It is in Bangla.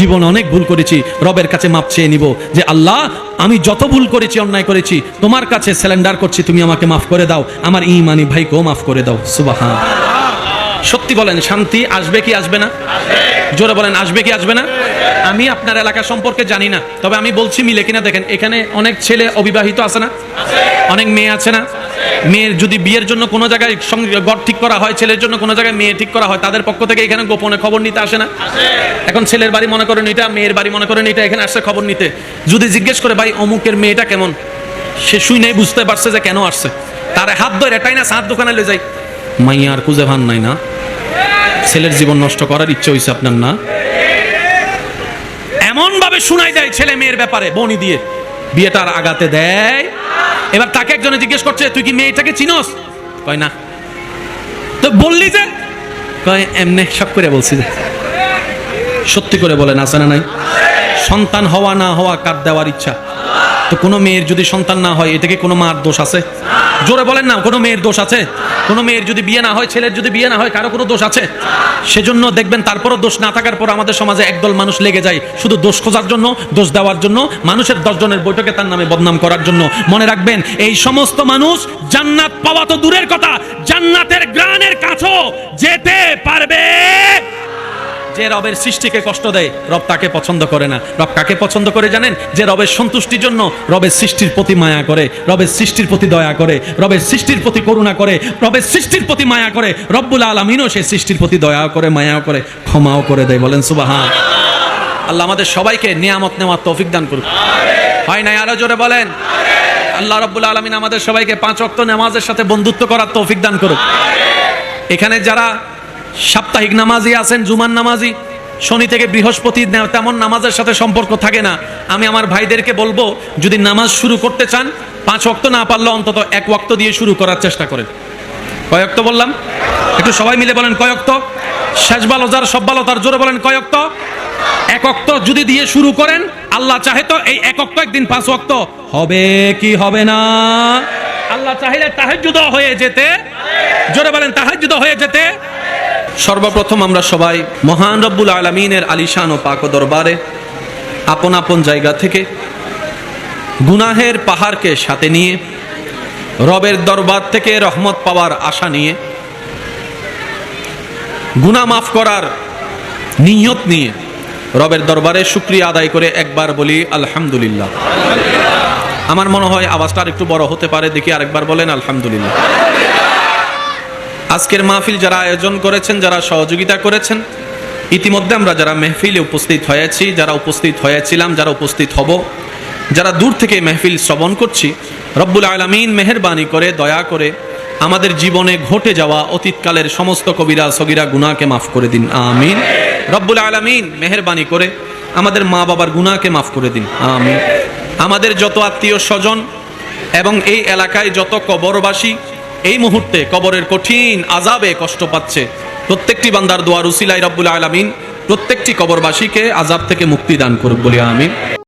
জীবন অনেক ভুল করেছি, রবের কাছে মাপ চেয়ে নিব যে আল্লাহ, আমি যত ভুল করেছি, অন্যায় করেছি, তোমার কাছে স্যালেন্ডার করছি, তুমি আমাকে মাফ করে দাও, আমার ইমানি ভাইকেও মাফ করে দাও, সুবাহান। সত্যি বলেন, শান্তি আসবে কি আসবে না? জোরে বলেন, আসবে কি আসবে না? আমি আপনার এলাকা সম্পর্কে জানি না, তবে আমি বলছি মিলে কিনা দেখেন, এখানে অনেক ছেলে অবিবাহিত আছে না? অনেক মেয়ে আছে না? মেয়ের যদি বিয়ের জন্য কোনো জায়গায় ঘর ঠিক করা হয়, ছেলের জন্য কোনো জায়গায় মেয়ে ঠিক করা হয়, তাদের পক্ষ থেকে এখানে গোপনে খবর নিতে আসে না? এখন ছেলের বাড়ি মনে করেন এটা, মেয়ের বাড়ি মনে করেন এটা, এখানে আসছে খবর নিতে। যদি জিজ্ঞেস করে, ভাই, অমুকের মেয়েটা কেমন? সে শুই নাই, বুঝতে পারছে যে কেন আসছে। তার হাত ধরে এটাই না সাত দোকানে লে যাই মাইয়া, আর খুঁজে ভান নাই না? ছেলের জীবন নষ্ট করার ইচ্ছে হয়েছে আপনার না? এমন ভাবে শুনাই দেয় ছেলে মেয়ের ব্যাপারে, বনি দিয়ে। বিয়েটার আগাতে দেয়। এবার তাকে একজনে জিজ্ঞেস করছে, তুই কি মেয়েটাকে চিনস? কয়, না। তো বললি যে, কয়, এমনি সব করে বলছি যে। সত্যি করে বলেন, আছে না নাই? সন্তান হওয়া না হওয়া কার দেওয়ার ইচ্ছা? তো কোনো মেয়ের যদি সন্তান না হয় এটা কি কোনো মার দোষ আছে? জোরে বলেন না, কোনো মেয়ের দোষ আছে? কোনো মেয়ের যদি বিয়ে না হয়, ছেলের যদি বিয়ে না হয়, কারও কোনো দোষ আছে? সেজন্য দেখবেন, তারপরও দোষ না থাকার পর আমাদের সমাজে একদল মানুষ লেগে যায়, শুধু দোষ খোঁজার জন্য, দোষ দেওয়ার জন্য, মানুষের দশজনের বৈঠকে তার নামে বদনাম করার জন্য। মনে রাখবেন, এই সমস্ত মানুষ জান্নাত পাওয়া তো দূরের কথা, জান্নাতের গ্রানের কাছেও যেতে পারবে। যে রবের সৃষ্টিকে কষ্ট দেয়, রব তাকে পছন্দ করে না। রব কাকে পছন্দ করে জানেন? যে রবের সন্তুষ্টির জন্য রবের সৃষ্টির প্রতি মায়া করে, রবের সৃষ্টির প্রতি দয়া করে, রবের সৃষ্টির প্রতি করুণা করে, রবের সৃষ্টির প্রতি মায়া করে, রব্বুল আলমিনও সেই সৃষ্টির প্রতি দয়া করে, মায়াও করে, ক্ষমাও করে দেয়। বলেন, সুবাহান। আল্লাহ আমাদের সবাইকে নিয়ামত নেওয়ার তৌফিক দান করুক। হয় নাই আরও জোরে বলেন? আল্লাহ রব্বুল আলমিন আমাদের সবাইকে পাঁচ অক্ত নামাজের সাথে বন্ধুত্ব করার তৌফিক দান করুক। এখানে যারা সাপ্তাহিক নামাজি আছেন জুমান নামাজি শনি থেকে বৃহস্পতি তেমন নামাজের সাথে সম্পর্ক থাকে না। আমি আমার ভাইদেরকে বলব, যদি নামাজ শুরু করতে চান, পাঁচ ওয়াক্ত না পারলে অন্তত এক ওয়াক্ত দিয়ে শুরু করার চেষ্টা করেন। কয়ক্ত বললাম? একটু সবাই মিলে বলেন কয়ক্ত শেষ ভালো যার, সব ভালো, তার জোরে বলেন কয়ক্ত এক অক্ত যদি দিয়ে শুরু করেন, আল্লাহ চাহে তো এই এক অক্ত একদিন পাঁচ অক্ত হবে কি হবে না? আল্লাহ চাহিলে তাহাজ্জুদ হয়ে যেতে। জোরে বলেন তাহাজ্জুদ হয়ে যেতে। সর্বপ্রথম আমরা সবাই মহান রব্বুল আলমিনের আলিশান ও পাক দরবারে আপন আপন জায়গা থেকে গুনাহের পাহাড়কে সাথে নিয়ে, রবের দরবার থেকে রহমত পাওয়ার আশা নিয়ে, গুনাহ মাফ করার নিয়ত নিয়ে রবের দরবারে শুক্রিয়া আদায় করে একবার বলি, আলহামদুলিল্লাহ। আমার মনে হয় আওয়াজটা আর একটু বড় হতে পারে, দেখি আরেকবার বলেন, আলহামদুলিল্লাহ। আজকের মাহফিল যারা আয়োজন করেছেন, যারা সহযোগিতা করেছেন, ইতিমধ্যে আমরা যারা মেহফিলে উপস্থিত হয়েছি, যারা উপস্থিত হয়েছিলাম, যারা উপস্থিত হব, যারা দূর থেকে মেহফিল শ্রবণ করছি, রব্বুল আলমিন মেহরবানি করে, দয়া করে আমাদের জীবনে ঘটে যাওয়া অতীতকালের সমস্ত কবিরা, সগিরা গুনাকে মাফ করে দিন। আমিন। রব্বুল আলমিন মেহরবানি করে আমাদের মা বাবার গুনাকে মাফ করে দিন। আমিন। আমাদের যত আত্মীয় স্বজন এবং এই এলাকায় যত কবরবাসী এই মুহূর্তে কবরের কঠিন আজাবে কষ্ট পাচ্ছে। প্রত্যেকটি বান্দার দোয়ার উসিলাই রব্বুল আলমিন, প্রত্যেকটি কবরবাসীকে আজাব থেকে মুক্তি দান করুক বলে আমিন।